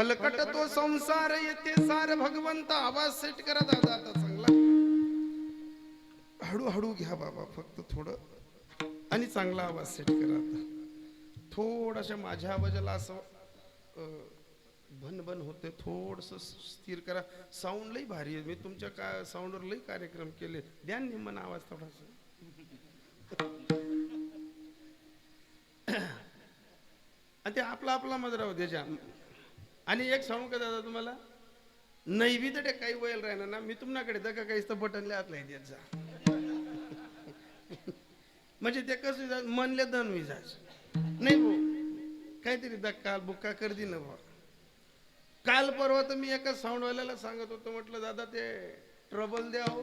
फलकट तो संसार येते सार भगवंत आवाज सेट करा दादा आता चांगला. हळूहळू घ्या बाबा फक्त थोडं. आणि चांगला आवाज सेट करा आता. थोडाशा माझ्या आवाजाला असं भन भन होते थोडस स्थिर करा. साऊंड लई भारी आहे. मी तुमच्या का साऊंडवर लई कार्यक्रम केले. द्या निम्मन आवाज थोडासा. आणि ते आपला आपला मजरा होत्याच्या आणि एक सांगू का दादा तुम्हाला? नैवी तर ते काही वयल राहणार ना मी तुमच्याकडे दका काहीच तर बटन लिहात नाही द्यायचा म्हणजे ते कसं विजा मनले दन विजाच नाही भाऊ काहीतरी धक्का बुक्का कर ना भाऊ. काल परवा तर मी एका साऊंडवाल्याला सांगत होतो म्हटलं दादा ते ट्रबल द्या हो.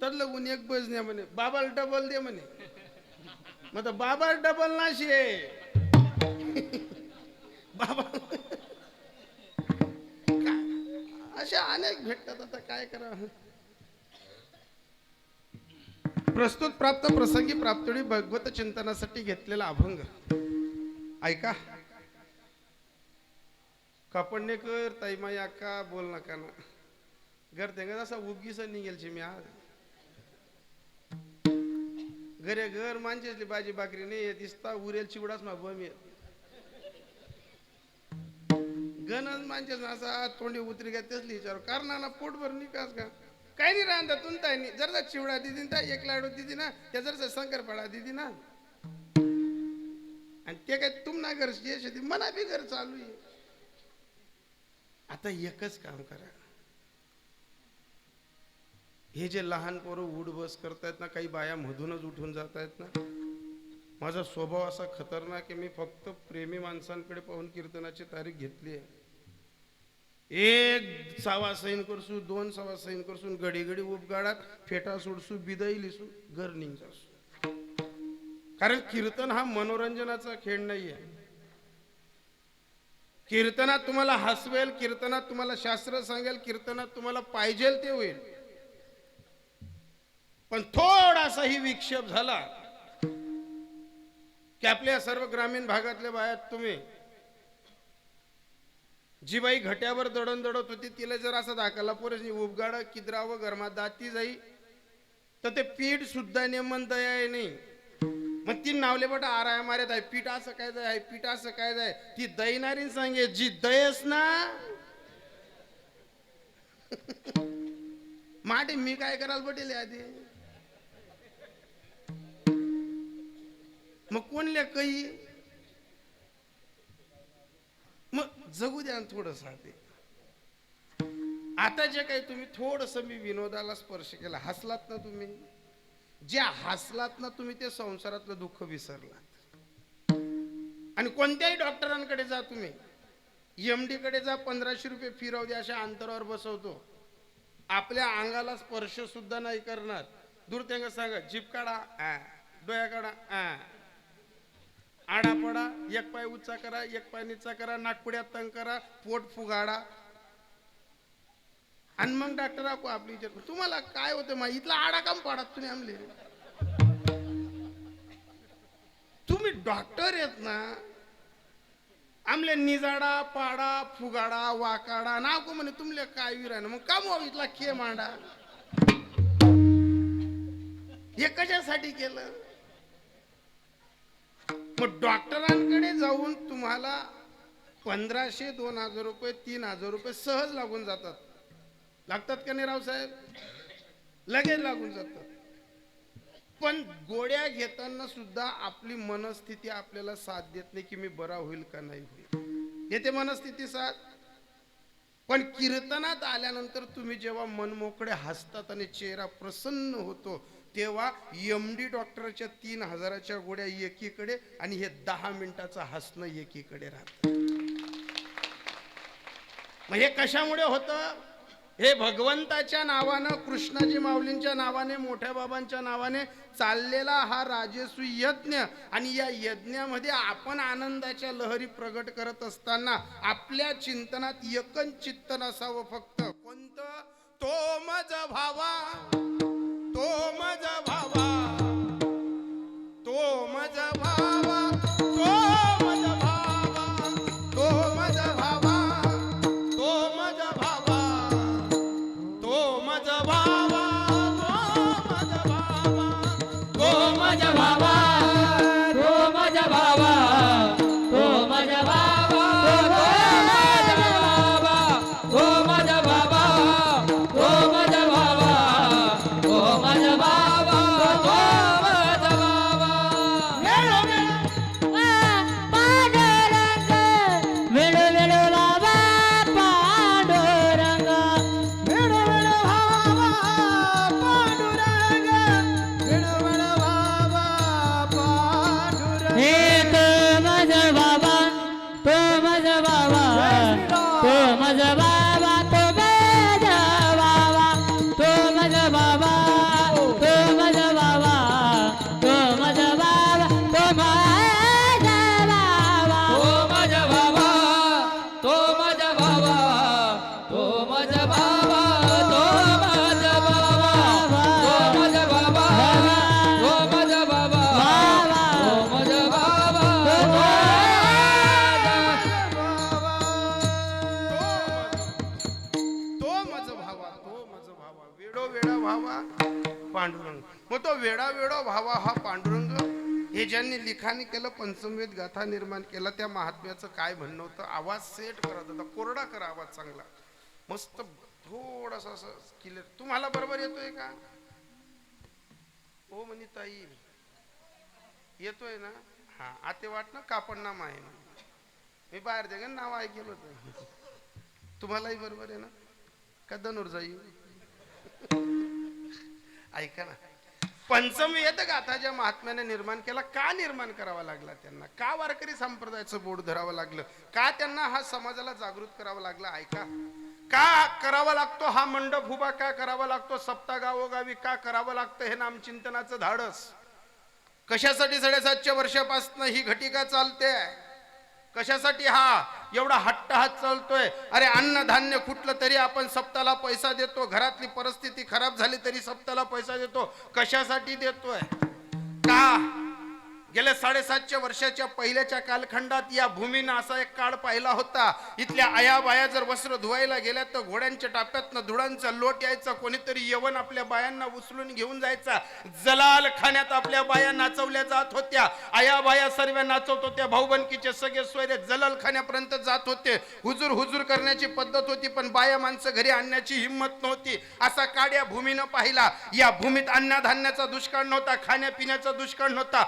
तर लगून एक बस द्या म्हणे. बाबाला डबल दे म्हणे. मग बाबा डबल नाशी आहे. बाबा अशा अनेक भेटतात आता काय करा प्रस्तुत प्राप्त प्रसंगी प्राप्तडी भगवत चिंतनासाठी घेतलेला अभंग. ऐका. कापडणेकर ताईमाई अक्का बोल नका ना. घर तेंगा असा उगीसा निघेलची मी आज. घरे घर मांजेसली भाजी भाकरी नाही दिसता उरेल चिवडाच मा बमी येत गणच माणसाच असा तोंडी उतरी घ्या तेच विचार. कारण पोटभर निकास का? काही नाही रांधा तुमता नाही जर चिवडा दिदी ना एक लाडू दिदी ना त्या जर शंकरपाळा दिदी ना. आणि ते काय तुम ना घर ये शेती मना बी घर चालू आहे. आता एकच काम करा. हे जे लहान पोरं उठ बस करतायत ना काही बाया मधूनच उठून जात आहेत ना. माझा स्वभाव असा खतरनाक आहे मी फक्त प्रेमी माणसांकडे पाहून कीर्तनाची तारीख घेतली आहे. एक सावा सैन करसू दोन सवा सैन करसून घडी घडी उपगाडात फेटा सोडसू बिदई लिसू घर निघासू कारण कीर्तन हा मनोरंजनाचा खेळ नाही आहे कीर्तनात तुम्हाला हसवेल कीर्तनात तुम्हाला शास्त्र सांगेल कीर्तनात तुम्हाला पाहिजेल ते होईल. पण थोडासाही विक्षेप झाला की आपल्या सर्व ग्रामीण भागातल्या बायात तुम्ही जी बाई घट्यावर दडण दडत होती तिला जर असं दाखवला पोरेस उपगाड किद्राव गरमा दाती जाई तर ते पीठ सुद्धा नेमन दया नाही. मग ती नावले बट आराय मारत आहे पीठ असं काय जाय पीठ असं काय जाय. ती दयनारी सांगे जी दयस ना? माटे मी काय करायला पटेल आधी? मग कोणल्या काही मग जगू द्या थोडस ते आता जे काही तुम्ही थोडस मी विनोदाला स्पर्श केला हसलात ना तुम्ही? ज्या हसलात ना तुम्ही ते संसारातलं दुःख विसरलात. आणि कोणत्याही डॉक्टरांकडे जा तुम्ही. एमडी कडे जा पंधराशे रुपये फिरव द्या अशा अंतरावर बसवतो. आपल्या अंगाला स्पर्श सुद्धा नाही करणार. दूर त्यांना सांगा जीप काढा डोळ्या डोया काढा आडा पडा एक पाय उच्चा करा एक पाय निचा करा नागपुड्यात तंग करा पोट फुगाडा. आणि मग डॉक्टर आको आपली विचार तुम्हाला काय होतं मा इथला आडा काम पाडात तुम्ही आमले. तुम्ही डॉक्टर आहेत ना आमले निजाडा पाडा फुगाडा वाकाडा नाको म्हणे तुमले काय विरा मग काम व्हावं इथला खे मांडा हे कशासाठी केलं? मग डॉक्टरांकडे जाऊन तुम्हाला पंधराशे दोन हजार रुपये तीन हजार रुपये सहज लागून जातात. लागतात का नाही रावसाहेब लगेच लागून जातात. पण गोळ्या घेताना सुद्धा आपली मनस्थिती आपल्याला साथ देत नाही की मी बरा होईल का नाही होईल. येते मनस्थिती साथ. पण कीर्तनात आल्यानंतर तुम्ही जेव्हा मनमोकळे हसतात आणि चेहरा प्रसन्न होतो तेव्हा एम डी डॉक्टरच्या तीन हजाराच्या गोळ्या एकीकडे आणि हे दहा मिनिटाचं हसणं एकीकडे राहतं. मग हे कशामुळे होतं? हे भगवंताच्या नावानं कृष्णाजी माऊलींच्या नावाने मोठ्या बाबांच्या नावाने चाललेला हा राजसू यज्ञ. आणि या यज्ञामध्ये आपण आनंदाच्या लहरी प्रगट करत असताना आपल्या चिंतनात एकच चिंतन असावं फक्त. कोणतं? तो भावा तो भावा तो मज भावा. तो मज भावा. तो मज भावा. वेडो हा पांडुरंग. हे ज्यांनी लिखाणी केलं पंचमवेद गाथा निर्माण केला त्या महात्म्याचं काय म्हणणं होतं? आवाज सेट करत होता. कोरडा करा आवाज चांगला. मस्त थोडासा असं क्लिअर तुम्हाला बरोबर येतोय का? हो म्हणे ताई. येतोय ना? हा आते वाट ना कापड नाम आहे ना मी बाहेर दे नाव ऐकलं होतं. तुम्हालाही बरोबर आहे ना? का धनुर ऐका ना. पंचमवेद येत महात्म्याने निर्माण केला का निर्माण करावा लागला त्यांना? का वारकरी संप्रदायाचं बोर्ड धरावं लागलं? का त्यांना हा समाजाला जागृत करावा लागला? ऐका. का करावा लागतो हा मंडप उभा? का करावा लागतो सप्ता गावोगावी? का करावं लागतं हे नामचिंतनाचं धाडस? कशासाठी साडेसातशे वर्षापासून ही घटिका चालते? कशासाठी हा? एवढा हट्ट हात चालतोय. अरे अन्न धान्य कुठलं तरी आपण सप्ताला पैसा देतो. घरातली परिस्थिती खराब झाली तरी सप्ताला पैसा देतो. कशासाठी देतोय? का? गेल्या साडेसातशे वर्षाच्या पहिल्याच्या कालखंडात या भूमीनं असा एक काळ पाहिला होता. इथल्या आयाबाया जर वस्त्र धुवायला गेल्या तर घोड्यांच्या टाप्यातनं धुळांचा लोट यायचा कोणीतरी यवन आपल्या बायांना उचलून घेऊन जायचा. जलाल खाण्यात आपल्या बाया नाचवल्या जात होत्या. आयाबाया सर्व नाचवत होत्या. भाऊबनकीचे सगळे सोयरे जलाल खाण्यापर्यंत जात होते. हुजूर हुजूर करण्याची पद्धत होती पण बाया माणसं घरी आणण्याची हिंमत नव्हती. असा काळ या भूमीनं पाहिला. या भूमीत अन्नधान्याचा दुष्काळ नव्हता खाण्यापिण्याचा दुष्काळ नव्हता.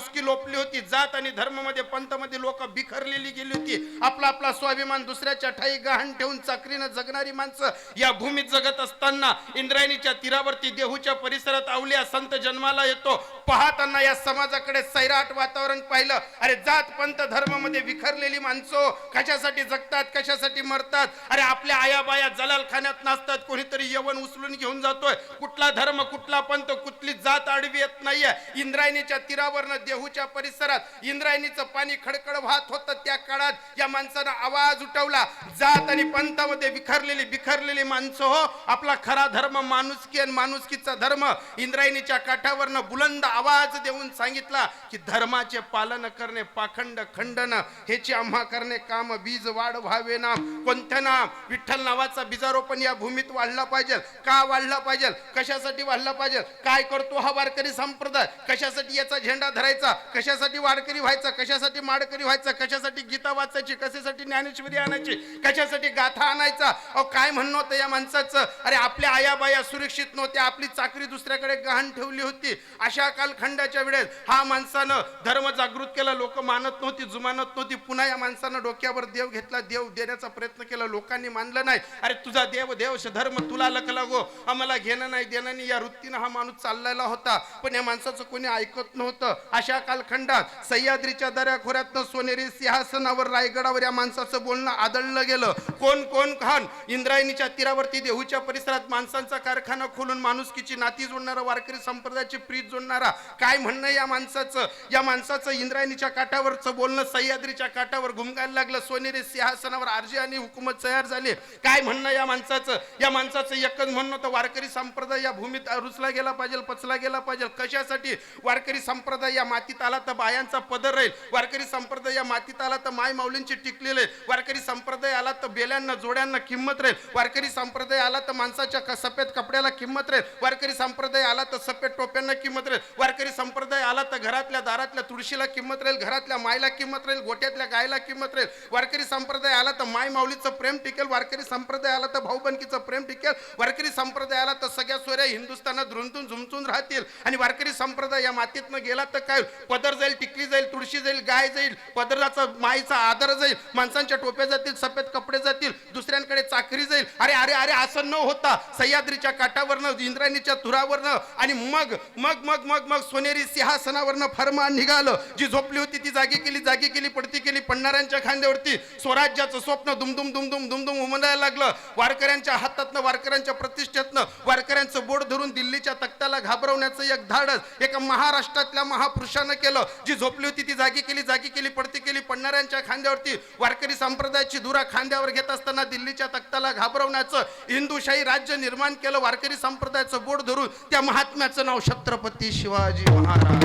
माणुसकी लोपली होती. जात आणि धर्ममध्ये पंथमध्ये लोक बिखरलेली गेली होती. आपला आपला स्वाभिमान दुसऱ्याच्या ठाई गहाण ठेवून चाकरीनं जगणारी माणसं या भूमीत जगत असताना इंद्रायणीच्या तीरावरती देहूच्या परिसरात आवल्या संत जन्माला येतो. पाहताना या समाजाकडे सैराट वातावरण पाहिलं. अरे जात पंथ धर्मामध्ये विखरलेली माणसं कशासाठी जगतात कशासाठी मरतात? अरे आपल्या आयाबाया जलाल खाण्यात नाचतात. कोणीतरी यवन उचलून घेऊन जातोय. कुठला धर्म कुठला पंथ कुठली जात आडवी येत नाहीये. इंद्रायणीच्या तीरावरनं देहूच्या परिसरात इंद्रायणीचं पाणी खडखड वाहत होतं त्या काळात. या माणसानं आवाज उठवला. जात आणि पंथामध्ये विखरलेली बिखरलेली माणसं हो. आपला खरा धर्म माणुसकी आणि माणुसकीचा धर्म. इंद्रायणीच्या काठावरनं बुलंद आवाज देऊन सांगितला की धर्माचे पालन करणे पाखंड खंडन. हेची आम्हा करणे काम बीज वाढ व्हावे नाम कोणत्या नाम विठ्ठल नावाचा बीजारोपण या भूमीत वाढला पाहिजे. का वाढला पाहिजे? कशासाठी वाढला पाहिजे? काय करतो हा वारकरी संप्रदाय? कशासाठी याचा झेंडा धरायचा? घ्यायचा? कशासाठी वाडकरी व्हायचा? कशासाठी माडकरी व्हायचा? कशासाठी गीता वाचायची? कशासाठी ज्ञानेश्वरी आणायची? कशासाठी गाथा आणायचा? अहो काय म्हणणं होतं या माणसाचं? अरे आपल्या आयाबाया सुरक्षित नव्हत्या. आपली चाकरी दुसऱ्याकडे गहाण ठेवली होती. अशा कालखंडाच्या वेळेस हा माणसानं धर्म जागृत केला. लोक मानत नव्हती जुमानत नव्हती. पुन्हा या माणसानं डोक्यावर देव घेतला. देव देण्याचा प्रयत्न केला. लोकांनी मानलं नाही. अरे तुझा देव देव धर्म तुला लक लागो आम्हाला घेणं नाही देणं नाही. या वृत्तीनं हा माणूस चाललेला होता. पण या माणसाचं कोणी ऐकत नव्हतं. अशा कालखंडात सह्याद्रीच्या दऱ्याखोऱ्यातनं सोनेरी सिंहासनावर रायगडावर या माणसाचं बोलणं आदळलं गेलं. कोण कोण खान? इंद्रायणीच्या तीरावरती देहूच्या परिसरात माणसांचा कारखाना खोलून माणुसकीची नाती जोडणारा वारकरी संप्रदायाची प्रीत जोडणारा काय म्हणणं या माणसाचं? या माणसाचं इंद्रायणीच्या काठावरचं बोलणं सह्याद्रीच्या काठावर घुमकायला लागलं. सोनेरी सिंहासनावर आरजी आणि हुकूमत तयार झाले. काय म्हणणं या माणसाचं? या माणसाचं एकच म्हणणं तर वारकरी संप्रदाय या भूमीत रुचला गेला पाहिजे पचला गेला पाहिजे. कशासाठी? वारकरी संप्रदाय या मातीत आला तर बायांचा पदर राहील. वारकरी संप्रदाय या मातीत आला तर माय माऊलींची टिकलेले वारकरी संप्रदाय आला तर बेल्यांना जोड्यांना किंमत राहील. वारकरी संप्रदाय आला तर माणसाच्या सफेद कपड्याला किंमत राहील. वारकरी संप्रदाय आला तर सफेद टोप्यांना किंमत राहील. वारकरी संप्रदाय आला तर घरातल्या दारातल्या तुळशीला किंमत राहील. घरातल्या मायला किंमत राहील. गोट्यातल्या गायला किंमत राहील. वारकरी संप्रदाय आला तर माय माऊलीचं प्रेम टिकेल. वारकरी संप्रदाय आला तर भाऊबंदकीचं प्रेम टिकेल. वारकरी संप्रदाय आला तर सगळ्या सोऱ्या हिंदुस्थानात रुंतून झुमचून राहतील. आणि वारकरी संप्रदाय या मातीतनं गेला तर काय जाईल पदर जाईल टिकली जाईल तुळशी जाईल गाय जाईल पदराचा माईचा आदर जाईल माणसांच्या टोप्या जातील सफेद कपडे जातील दुसऱ्यांकडे चाकरी जाईल. अरे अरे अरे असं न होता सह्याद्रीच्या काठावरनं इंद्रायणीच्या तुरावरनं आणि मग मग मग मग मग सोनेरी सिंहासनावरनं फरमान निघालं. जी झोपली होती ती जागी केली जागी केली पडती केली पडणाऱ्यांच्या खांद्यावरती स्वराज्याचं स्वप्न दुमदुम दुमदुम दुमदुम उमलायला लागलं. वारकऱ्यांच्या हातातनं वारकऱ्यांच्या प्रतिष्ठेतनं वारकऱ्यांचं बोट धरून दिल्लीच्या तक्त्याला घाबरवण्याचं एक धाडस एका महाराष्ट्रातल्या महापुरुषानं केलं. जी झोपली होती ती जागी केली जागी केली पडती केली. पडणाऱ्यांच्या खांद्यावरती वारकरी संप्रदायाची धुरा खांद्यावर घेत असताना दिल्लीच्या तख्ताला घाबरवण्याचं हिंदूशाही राज्य निर्माण केलं वारकरी संप्रदायाचं बोट धरून त्या महात्म्याचं नाव छत्रपती शिवाजी महाराज.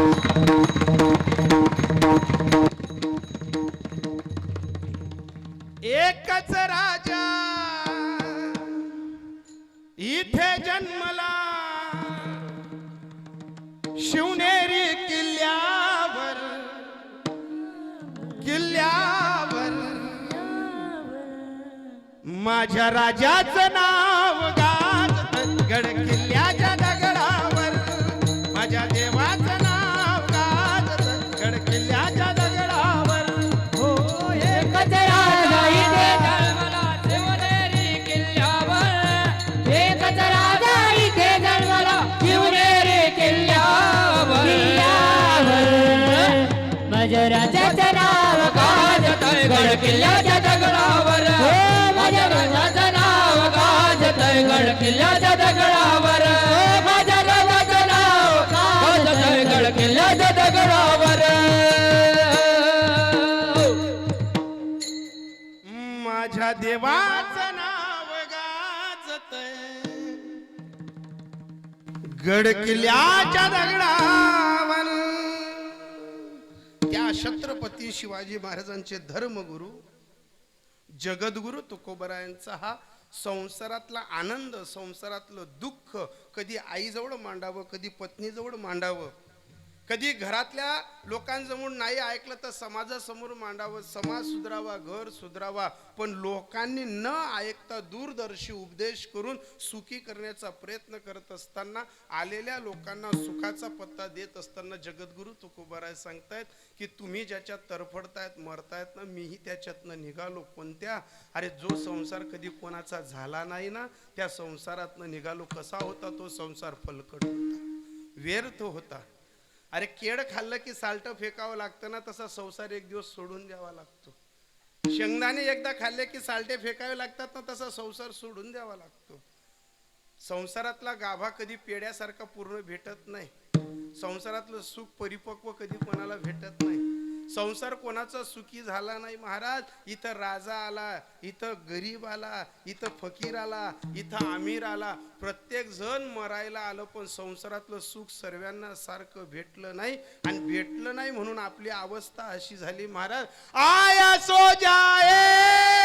एकच राजा इथे जन्मला. शिवने माझ्या राजाचं नाव गाजत गड किल्ल्याच्या दगडावर. माझ्या देवाचं नाव गड किल्ल्याच्या दगडावर. हो एकच राजा इथे जन्मला शिवनेरी किल्ल्यावर. एकच राजा इथे जन्मला शिवनेरी किल्ल्यावर. किल्ल्यावर. माझ्या राजाचं नाव गड किल्ल्याच्या दगडावर. माझ्या राजाचं नाव गाजत गड किल्ल्याच्या दगडावर. माझ्या देवाचं नाव गाजत गड किल्ल्याच्या दगडावर. त्या छत्रपती शिवाजी महाराजांचे धर्मगुरु जगद्गुरु तुकोबरायांचा हा संसारातला आनंद संसारातलं दुःख कधी आईजवळ मांडावं कधी पत्नीजवळ मांडावं? कधी घरातल्या लोकांजवळ नाही ऐकलं तर समाजासमोर मांडावं समाज सुधरावा घर सुधरावा पण लोकांनी न ऐकता दूरदर्शी उपदेश करून सुखी करण्याचा प्रयत्न करत असताना आलेल्या लोकांना सुखाचा पत्ता देत असताना जगद्गुरु तुकोबाराय सांगतायत की तुम्ही ज्याच्यात तरफडतायत मरतायत ना मीही त्याच्यातनं निघालो. कोणत्या? अरे जो संसार कधी कोणाचा झाला नाही ना त्या संसारातनं निघालो. कसा होता तो संसार? फलकट होता. व्यर्थ होता. अरे केळ खाल्लं की साल्ट फेकावं लागतं ना तसा संसार एक दिवस सोडून द्यावा लागतो. शेंगदाणे एकदा खाल्ले की साल्टे फेकावे लागतात ना तसा संसार सोडून द्यावा लागतो. संसारातला गाभा कधी पेड्यासारखा पूर्ण भेटत नाही. संसारातलं सुख परिपक्व कधी कोणाला भेटत नाही. संसार कोणाचा सुखी झाला नाही महाराज? इथं राजा आला इथं गरीब आला इथं फकीर आला इथं आमीर आला. प्रत्येक जण मरायला आलं पण संसारातलं सुख सर्वांना सारखं भेटलं नाही. आणि भेटलं नाही म्हणून आपली अवस्था अशी झाली महाराज. आया सो जाए!